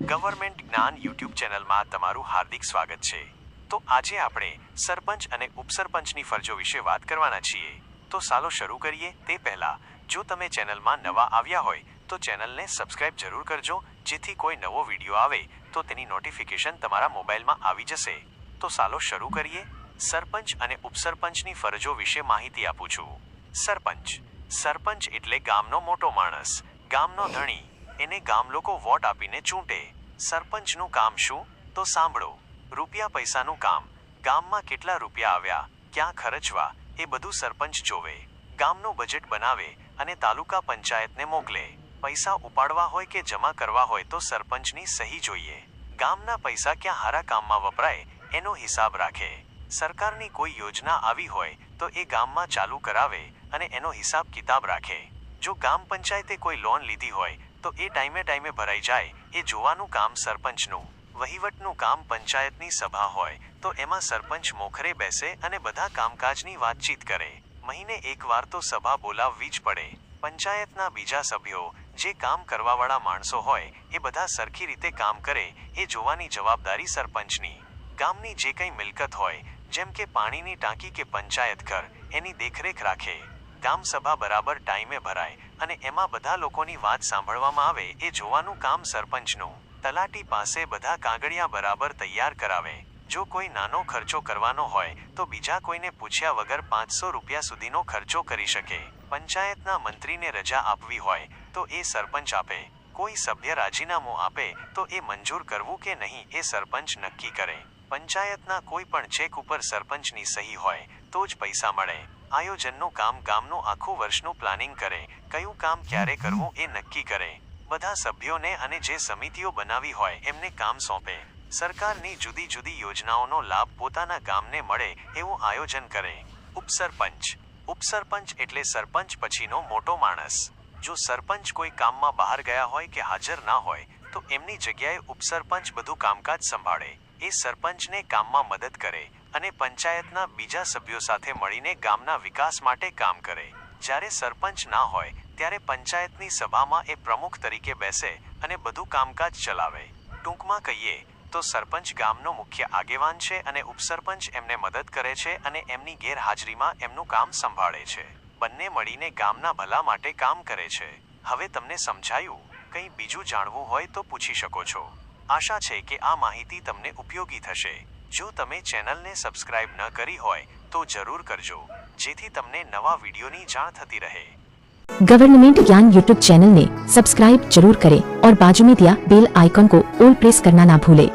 Government જ્ઞાન YouTube ચેનલમાં તમારું હાર્દિક સ્વાગત છે. તો આજે આપણે સરપંચ અને ઉપસરપંચની ફરજો વિશે વાત કરવાના છીએ. તો સાલો શરૂ કરીએ તે પહેલા, જો તમે ચેનલમાં નવા આવ્યા હોય, તો ચેનલને સબસ્ક્રાઇબ જરૂર કરજો, જેથી કોઈ નવો વીડિયો આવે, તો તેની નોટિફિકેશન તમારા મોબાઈલમાં આવી જશે. તો સાલો શરૂ કરીએ. સરપંચ અને ઉપસરપંચની ફરજો વિશે માહિતી આપું છું. સરપંચ. સરપંચ એટલે ગામનો મોટો માણસ. ગામનો ધણી. એને ગામ લોકો વોટ આપીને ચૂંટે. સરપંચનું કામ શું? તો સાંભળો. રૂપિયા પૈસાનું કામ. ગામમાં કેટલા રૂપિયા આવ્યા? ક્યાં ખર્ચવા? એ બધું સરપંચ જોવે. ગામનું બજેટ બનાવે અને તાલુકા પંચાયતને મોકલે. પૈસા ઉપાડવા હોય કે જમા કરવા હોય તો સરપંચની સહી જોઈએ. ગામના પૈસા ક્યાં હારા કામમાં વપરાય, એનો હિસાબ રાખે. સરકારની કોઈ યોજના આવી હોય, તો એ ગામમાં ચાલુ કરાવે અને એનો હિસાબ કિતાબ રાખે. જો ગામ પંચાયતે કોઈ લોન લીધી હોય તો એ ટાઈમે ટાઈમે ભરાઈ જાય. એ જોવાનું કામ સરપંચનું. વહીવટનું કામ પંચાયતની સભા હોય. તો એમાં સરપંચ મોખરે બેસે અને બધા કામકાજની વાતચીત કરે. મહિને એકવાર તો સભા બોલાવવી જ પડે. પંચાયતના બીજા સભ્યો, જે કામ કરવાવાળા માણસો હોય, એ બધા સરખી રીતે કામ કરે, એ જોવાની જવાબદારી સરપંચની. ગામની જે કંઈ મિલકત હોય, જેમ કે પાણીની ટાંકી કે પંચાયત ઘર, એની દેખરેખ રાખે. ગામ સભા બરાબર ટાઈમે ભરાય અને એમાં બધા લોકોની વાત સાંભળવામાં આવે એ જોવાનું કામ સરપંચનું. તલાટી પાસે બધા કાગળિયા બરાબર તૈયાર કરાવે. જો કોઈ નાનો ખર્ચો કરવાનો હોય, તો બીજા કોઈને પૂછ્યા વગર પાંચસો રૂપિયા સુધીનો ખર્ચો કરી શકે. પંચાયતના મંત્રીને રજા આપવી હોય, તો એ સરપંચ આપે. કોઈ સભ્ય રાજીનામું આપે, તો એ મંજૂર કરવું કે નહીં એ સરપંચ નક્કી કરે. પંચાયતના કોઈ પણ ચેક ઉપર સરપંચની સહી હોય, તો જ પૈસા મળે. આયોજનનું કામ ગામનું આખું વર્ષનું પ્લાનિંગ કરે. કયું કામ ક્યારે કરવું એ નક્કી કરે. બધા સભ્યોને અને જે સમિતિઓ બનાવી હોય એમને કામ સોંપે. સરકારની જુદી જુદી યોજનાઓનો લાભ પોતાના ગામને મળે એવું આયોજન કરે. ઉપસરપંચ. ઉપસરપંચ એટલે સરપંચ પછીનો મોટો માણસ. જો સરપંચ કોઈ કામમાં બહાર ગયા હોય કે હાજર ના હોય, તો એમની જગ્યાએ ઉપસરપંચ બધું કામકાજ સંભાળે. એ સરપંચને કામમાં મદદ કરે. અને પંચાયતના બીજા સભ્યો સાથે મળીને ગામના વિકાસ માટે કામ કરે. જ્યારે સરપંચ ના હોય, ત્યારે પંચાયતની સભામાં એ પ્રમુખ તરીકે બેસે અને બધું કામકાજ ચલાવે. ટૂંકમાં કહીએ, તો સરપંચ ગામનો મુખ્ય આગેવાન છે અને ઉપસરપંચ એમને મદદ કરે છે અને એમની ગેરહાજરીમાં એમનું કામ સંભાળે છે. બંને મળીને ગામના ભલા માટે કામ કરે છે. હવે તમને સમજાયું? કંઈ બીજું જાણવું હોય તો પૂછી શકો છો. આશા છે કે આ માહિતી તમને ઉપયોગી થશે. જો તમે ચેનલને સબસ્ક્રાઇબ ન કરી હોય તો જરૂર કરજો જેથી તમને નવા વિડીયોની જાણ થતી રહે गवर्नमेंट ज्ञान यूट्यूब चैनल ने सब्सक्राइब जरूर करें और बाजू में दिया बेल आइकॉन को ऑल प्रेस करना ना भूलें